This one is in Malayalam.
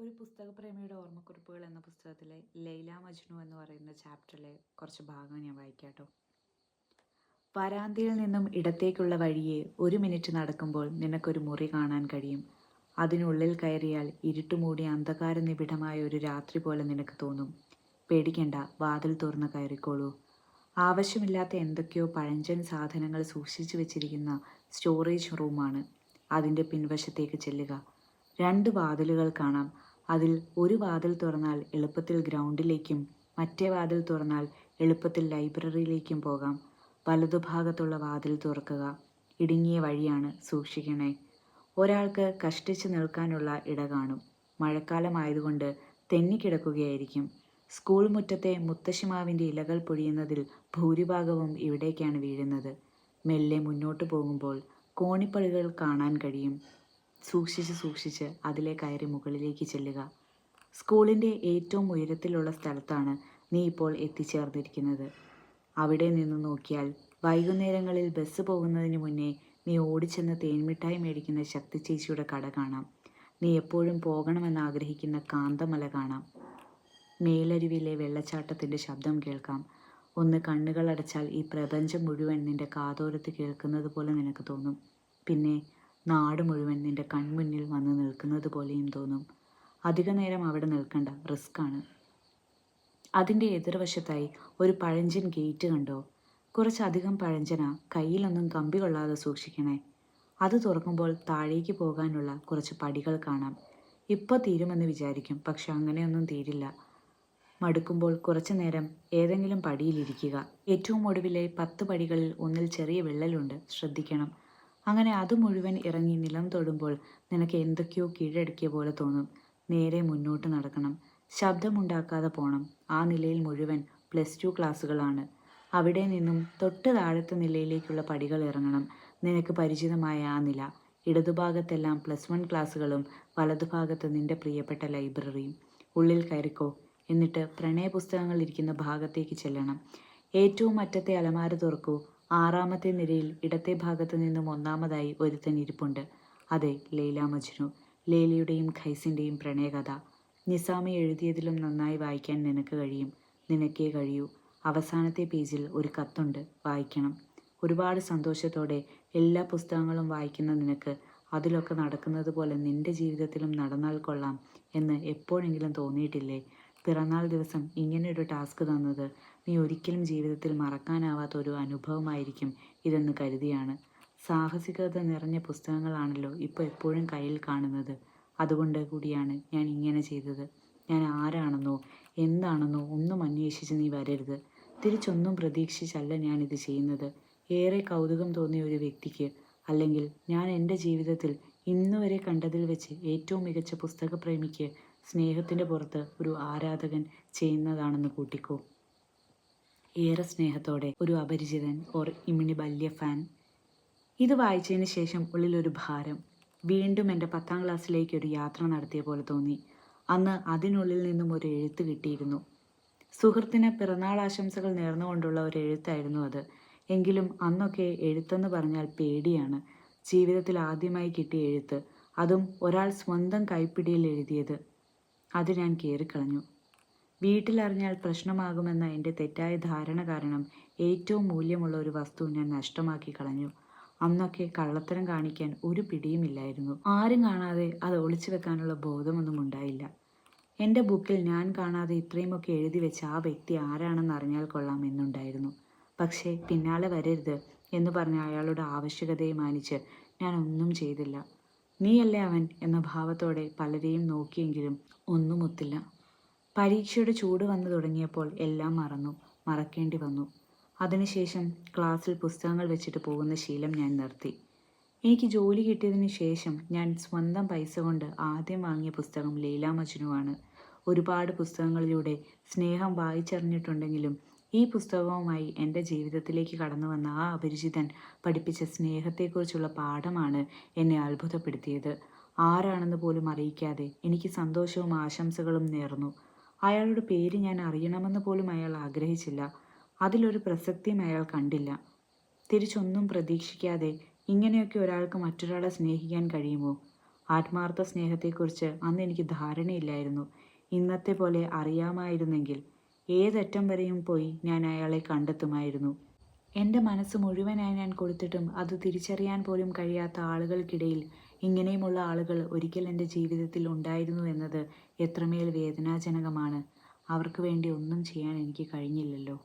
ഒരു പുസ്തകപ്രേമിയുടെ ഓർമ്മക്കുറിപ്പുകൾ എന്ന പുസ്തകത്തിലെ ലൈല മജ്നു എന്ന് പറയുന്ന ചാപ്റ്ററിലെ കുറച്ച് ഭാഗം ഞാൻ വായിക്കാട്ടോ. വരാന്തയിൽ നിന്നും ഇടത്തേക്കുള്ള വഴിയെ ഒരു മിനിറ്റ് നടക്കുമ്പോൾ നിനക്കൊരു മുറി കാണാൻ കഴിയും. അതിനുള്ളിൽ കയറിയാൽ ഇരുട്ടുമൂടി അന്ധകാര നിബിഡമായ ഒരു രാത്രി പോലെ നിനക്ക് തോന്നും. പേടിക്കണ്ട വാതിൽ തുറന്ന് കയറിക്കോളൂ. ആവശ്യമില്ലാത്ത എന്തൊക്കെയോ പഴഞ്ചൻ സാധനങ്ങൾ സൂക്ഷിച്ചു വെച്ചിരിക്കുന്ന സ്റ്റോറേജ് റൂമാണ് അതിന്റെ പിൻവശത്തേക്ക് ചെല്ലുക. രണ്ട് വാതിലുകൾ കാണാം. അതിൽ ഒരു വാതിൽ തുറന്നാൽ എളുപ്പത്തിൽ ഗ്രൗണ്ടിലേക്കും മറ്റേ വാതിൽ തുറന്നാൽ എളുപ്പത്തിൽ ലൈബ്രറിയിലേക്കും പോകാം. വലതുഭാഗത്തുള്ള വാതിൽ തുറക്കുക ഇടുങ്ങിയ വഴിയാണ് സൂക്ഷിക്കണേ. ഒരാൾക്ക് കഷ്ടിച്ച് നിൽക്കാനുള്ള ഇട കാണും. മഴക്കാലമായതുകൊണ്ട് തെന്നിക്കിടക്കുകയായിരിക്കും സ്കൂൾ മുറ്റത്തെ മുത്തശ്ശിമാവിന്റെ ഇലകൾ പൊഴിയുന്നതിൽ ഭൂരിഭാഗവും ഇവിടേക്കാണ് വീഴുന്നത്. മെല്ലെ മുന്നോട്ട് പോകുമ്പോൾ കോണിപ്പടികൾ കാണാൻ കഴിയും. സൂക്ഷിച്ച് സൂക്ഷിച്ച് അതിലെ കയറി മുകളിലേക്ക് ചെല്ലുക. സ്കൂളിന്റെ ഏറ്റവും ഉയരത്തിലുള്ള സ്ഥലത്താണ് നീ ഇപ്പോൾ എത്തിച്ചേർന്നിരിക്കുന്നത്. അവിടെ നിന്ന് നോക്കിയാൽ വൈകുന്നേരങ്ങളിൽ ബസ് പോകുന്നതിന് മുന്നേ നീ ഓടിച്ചെന്ന് തേൻമിഠായി മേടിക്കുന്ന ശക്തി ചേച്ചിയുടെ കട കാണാം. നീ എപ്പോഴും പോകണമെന്ന് ആഗ്രഹിക്കുന്ന കാന്തമല കാണാം. മേലരുവിലെ വെള്ളച്ചാട്ടത്തിന്റെ ശബ്ദം കേൾക്കാം. ഒന്ന് കണ്ണുകൾ അടച്ചാൽ ഈ പ്രപഞ്ചം മുഴുവൻ നിന്റെ കാതോരത്ത് കേൾക്കുന്നത് പോലെ നിനക്ക് തോന്നും. പിന്നെ നാട് മുഴുവൻ നിന്റെ കൺമുന്നിൽ വന്ന് നിൽക്കുന്നത് പോലെയും തോന്നും. അധിക നേരം അവിടെ നിൽക്കണ്ട റിസ്ക്കാണ് അതിന്റെ എതിർവശത്തായി ഒരു പഴഞ്ചൻ ഗേറ്റ് കണ്ടോ? കുറച്ചധികം പഴഞ്ചന കയ്യിലൊന്നും കമ്പി കൊള്ളാതെ സൂക്ഷിക്കണേ. അത് തുറക്കുമ്പോൾ താഴേക്ക് പോകാനുള്ള കുറച്ച് പടികൾ കാണാം. ഇപ്പോൾ തീരുമെന്ന് വിചാരിക്കും പക്ഷെ അങ്ങനെയൊന്നും തീരില്ല. മടുക്കുമ്പോൾ കുറച്ചു നേരം ഏതെങ്കിലും പടിയിലിരിക്കുക. ഏറ്റവും ഒടുവിലെ പത്ത് പടികളിൽ ഒന്നിൽ ചെറിയ വിള്ളലുണ്ട് ശ്രദ്ധിക്കണം. അങ്ങനെ അത് മുഴുവൻ ഇറങ്ങി നിലം തൊടുമ്പോൾ നിനക്ക് എന്തൊക്കെയോ കീഴടക്കിയ പോലെ തോന്നും. നേരെ മുന്നോട്ട് നടക്കണം. ശബ്ദമുണ്ടാക്കാതെ പോണം. ആ നിലയിൽ മുഴുവൻ പ്ലസ് ടു ക്ലാസ്സുകളാണ്. അവിടെ നിന്നും തൊട്ട് താഴത്തെ നിലയിലേക്കുള്ള പടികൾ ഇറങ്ങണം. നിനക്ക് പരിചിതമായ ആ നില. ഇടതുഭാഗത്തെല്ലാം പ്ലസ് വൺ ക്ലാസ്സുകളും വലതുഭാഗത്ത് നിന്റെ പ്രിയപ്പെട്ട ലൈബ്രറിയും. ഉള്ളിൽ കയറിക്കോ. എന്നിട്ട് പ്രണയ പുസ്തകങ്ങൾ ഇരിക്കുന്ന ഭാഗത്തേക്ക് ചെല്ലണം. ഏറ്റവും അറ്റത്തെ അലമാര തുറക്കൂ. ആറാമത്തെ നിരയിൽ ഇടത്തെ ഭാഗത്ത് നിന്നും ഒന്നാമതായി ഒരുത്തൻ ഇരിപ്പുണ്ട്. അതെ ലൈല മജ്നു. ലേലയുടെയും ഖൈസിന്റെയും പ്രണയകഥ. നിസാമി എഴുതിയതിലും നന്നായി വായിക്കാൻ നിനക്ക് കഴിയും. നിനക്കേ കഴിയൂ. അവസാനത്തെ പേജിൽ ഒരു കത്തുണ്ട്. വായിക്കണം. ഒരുപാട് സന്തോഷത്തോടെ എല്ലാ പുസ്തകങ്ങളും വായിക്കുന്ന നിനക്ക് അതിലൊക്കെ നടക്കുന്നത് പോലെ നിന്റെ ജീവിതത്തിലും നടന്നാൽ കൊള്ളാം എന്ന് എപ്പോഴെങ്കിലും തോന്നിയിട്ടില്ലേ? പിറന്നാൾ ദിവസം ഇങ്ങനെയൊരു ടാസ്ക് തന്നത് നീ ഒരിക്കലും ജീവിതത്തിൽ മറക്കാനാവാത്ത ഒരു അനുഭവമായിരിക്കും ഇതെന്ന് കരുതിയാണ്. സാഹസികത നിറഞ്ഞ പുസ്തകങ്ങളാണല്ലോ ഇപ്പോൾ എപ്പോഴും കയ്യിൽ കാണുന്നത്. അതുകൊണ്ട് കൂടിയാണ് ഞാൻ ഇങ്ങനെ ചെയ്തത്. ഞാൻ ആരാണെന്നോ എന്താണെന്നോ ഒന്നും അന്വേഷിച്ച് നീ വരരുത്. തിരിച്ചൊന്നും പ്രതീക്ഷിച്ചല്ല ഞാനിത് ചെയ്യുന്നത്. ഏറെ കൗതുകം തോന്നിയ ഒരു വ്യക്തിക്ക് അല്ലെങ്കിൽ ഞാൻ എന്റെ ജീവിതത്തിൽ ഇന്നുവരെ കണ്ടതിൽ വെച്ച് ഏറ്റവും മികച്ച പുസ്തകപ്രേമിക്ക് സ്നേഹത്തിന്റെ പുറത്ത് ഒരു ആരാധകൻ ചെയ്യുന്നതാണെന്ന് കൂട്ടിക്കോ. ഏറെ സ്നേഹത്തോടെ ഒരു അപരിചിതൻ ഓർ ഇമിണി ബല്യ ഫാൻ ഇത് വായിച്ചതിന് ശേഷം ഉള്ളിലൊരു ഭാരം. വീണ്ടും എന്റെ പത്താം ക്ലാസ്സിലേക്ക് ഒരു യാത്ര നടത്തിയ പോലെ തോന്നി. അന്ന് അതിനുള്ളിൽ നിന്നും ഒരു എഴുത്ത് കിട്ടിയിരുന്നു. സുഹൃത്തിന് പിറന്നാൾ ആശംസകൾ നേർന്നുകൊണ്ടുള്ള ഒരു എഴുത്തായിരുന്നു അത്. എങ്കിലും അന്നൊക്കെ എഴുത്തെന്ന് പറഞ്ഞാൽ പേടിയാണ്. ജീവിതത്തിൽ ആദ്യമായി കിട്ടിയ എഴുത്ത്. അതും ഒരാൾ സ്വന്തം കൈപ്പിടിയിൽ എഴുതിയത്. അത് ഞാൻ കയറിക്കളഞ്ഞു വീട്ടിലറിഞ്ഞാൽ പ്രശ്നമാകുമെന്ന എന്റെ തെറ്റായ ധാരണ കാരണം ഏറ്റവും മൂല്യമുള്ള ഒരു വസ്തു ഞാൻ നഷ്ടമാക്കി കളഞ്ഞു. അന്നൊക്കെ കള്ളത്തരം കാണിക്കാൻ ഒരു പിടിയുമില്ലായിരുന്നു. ആരും കാണാതെ അത് ഒളിച്ചു വെക്കാനുള്ള ബോധമൊന്നും ഉണ്ടായില്ല. എന്റെ ബുക്കിൽ ഞാൻ കാണാതെ ഇത്രയുമൊക്കെ എഴുതി വെച്ച ആ വ്യക്തി ആരാണെന്ന് അറിഞ്ഞാൽ കൊള്ളാം എന്നുണ്ടായിരുന്നു. പക്ഷേ പിന്നാലെ വരരുത് എന്ന് പറഞ്ഞ അയാളുടെ ആവശ്യകതയെ മാനിച്ച് ഞാൻ ഒന്നും ചെയ്തില്ല. നീയല്ലേ അവൻ എന്ന ഭാവത്തോടെ പലരെയും നോക്കിയെങ്കിലും ഒന്നും ഒത്തില്ല. പരീക്ഷയുടെ ചൂട് വന്നു തുടങ്ങിയപ്പോൾ എല്ലാം മറന്നു മറക്കേണ്ടി വന്നു. അതിനുശേഷം ക്ലാസ്സിൽ പുസ്തകങ്ങൾ വെച്ചിട്ട് പോകുന്ന ശീലം ഞാൻ നിർത്തി. എനിക്ക് ജോലി കിട്ടിയതിന് ശേഷം ഞാൻ സ്വന്തം പൈസ കൊണ്ട് ആദ്യം വാങ്ങിയ പുസ്തകം ലീല മജ്നുവാണ്. ഒരുപാട് പുസ്തകങ്ങളിലൂടെ സ്നേഹം വായിച്ചറിഞ്ഞിട്ടുണ്ടെങ്കിലും ഈ പുസ്തകവുമായി എന്റെ ജീവിതത്തിലേക്ക് കടന്നു വന്ന ആ അപരിചിതൻ പഠിപ്പിച്ച സ്നേഹത്തെക്കുറിച്ചുള്ള പാഠമാണ് എന്നെ അത്ഭുതപ്പെടുത്തിയത്. ആരാണെന്ന് പോലും അറിയിക്കാതെ എനിക്ക് സന്തോഷവും ആശംസകളും നേർന്നു. അയാളുടെ പേര് ഞാൻ അറിയണമെന്ന് പോലും അയാൾ ആഗ്രഹിച്ചില്ല. അതിലൊരു പ്രസക്തിയും അയാൾ കണ്ടില്ല. തിരിച്ചൊന്നും പ്രതീക്ഷിക്കാതെ ഇങ്ങനെയൊക്കെ ഒരാൾക്ക് മറ്റൊരാളെ സ്നേഹിക്കാൻ കഴിയുമോ? ആത്മാർത്ഥ സ്നേഹത്തെക്കുറിച്ച് അന്ന് എനിക്ക് ധാരണയില്ലായിരുന്നു. ഇന്നത്തെ പോലെ അറിയാമായിരുന്നെങ്കിൽ ഏതറ്റം വരെയും പോയി ഞാൻ അയാളെ കണ്ടെത്തുമായിരുന്നു. എന്റെ മനസ്സ് മുഴുവനായി ഞാൻ കൊടുത്തിട്ടും അത് തിരിച്ചറിയാൻ പോലും കഴിയാത്ത ആളുകൾക്കിടയിൽ ഇങ്ങനെയുമുള്ള ആളുകൾ ഒരിക്കൽ എന്റെ ജീവിതത്തിൽ ഉണ്ടായിരുന്നു എന്നത് എത്രമേൽ വേദനാജനകമാണ്. അവർക്ക് വേണ്ടി ഒന്നും ചെയ്യാൻ എനിക്ക് കഴിഞ്ഞില്ലല്ലോ.